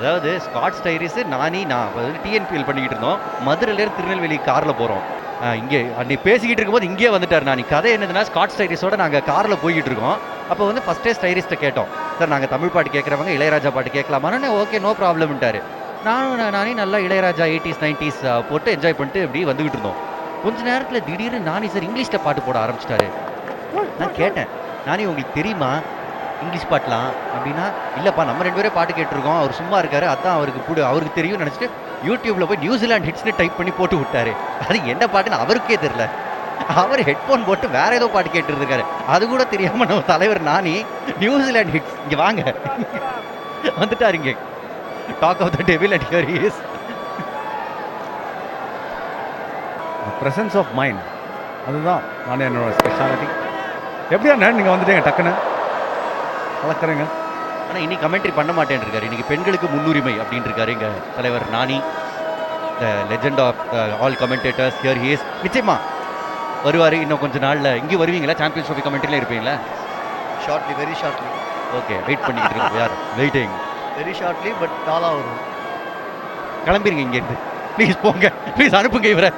அதாவது Scott's diaries நானி நான் அதாவது டிஎன்பிஎல் பண்ணிக்கிட்டு இருந்தோம். மதுரையிலேருந்து திருநெல்வேலி காரில் போகிறோம் இங்கே அன்னைக்கு பேசிக்கிட்டு இருக்கும்போது இங்கேயே வந்துட்டார் நான். கதை என்னதுன்னா ஸ்காட்ஸ் டைரிஸோட நாங்கள் காரில் போய்கிட்டு இருக்கோம். அப்போ வந்து ஃபஸ்ட்டே ஸ்டைரிஸ்ட்டை கேட்டோம். சார் நாங்கள் தமிழ் பாட்டு கேட்குறவங்க இளையராஜா பாட்டு கேட்கலாமான்னு? ஓகே நோ ப்ராப்ளம்ட்டார் நானும் நானே நல்லா இளையராஜா எயிட்டிஸ் நைன்டிஸ் போட்டு என்ஜாய் பண்ணிட்டு இப்படி வந்துக்கிட்டு இருந்தோம். கொஞ்ச நேரத்தில் திடீர்னு நானி சார் இங்கிலீஷில் பாட்டு போட ஆரம்பிச்சிட்டாரு. நான் கேட்டேன் நானே உங்களுக்கு தெரியுமா? இங்கிலீஷ் பாட்டலாம் அப்படின்னா இல்லைப்பா நம்ம ரெண்டு பேரும் பாட்டு கேட்டிருக்கோம் அவர் சும்மா இருக்காரு அதான் அவருக்கு கூட அவருக்கு தெரியும் நினச்சிட்டு யூடியூப்பில் போய் நியூசிலாந்து ஹிட்ஸ்னு டைப் பண்ணி போட்டு விட்டாரு. அது என்ன பாட்டுன்னு அவருக்கே தெரில அவர் ஹெட்ஃபோன் போட்டு வேற ஏதோ பாட்டு கேட்டுருக்காரு அது கூட தெரியாமல் நம்ம தலைவர் நானி நியூசிலாண்ட் ஹிட்ஸ் இங்கே வாங்க. வந்துட்டார் இங்கே. Talk of the devil and here is presence of mind அதுதான் நான் என்னோட ஸ்பெஷாலிட்டி எப்படியா நீங்கள் வந்துட்டீங்க டக்குன்னு? வளர்க்குறீங்க. ஆனா இனி கமெண்ட்ரி பண்ண மாட்டேன் இருக்காரு இன்னைக்கு பெண்களுக்கு முன்னுரிமை அப்படின்னு இருக்காரு எங்க தலைவர் Nani. The legend of all commentators here his நிச்சயமா வருவாரு இன்னும் கொஞ்ச நாள்ல. இங்கே வருவீங்களா? சாம்பியன்ஸ் ட்ரோஃபி கமெண்ட்ரியில் இருப்பீங்களா? Shortly very shortly okay wait பண்ணிட்டு இருக்கோம். யார்? வெயிட்டிங் வெரி ஷார்ட்லி பட் காலாக வரும். கிளம்பிருங்க இங்கேருந்து. ப்ளீஸ் போங்க. ப்ளீஸ் அனுப்புங்க இவரை.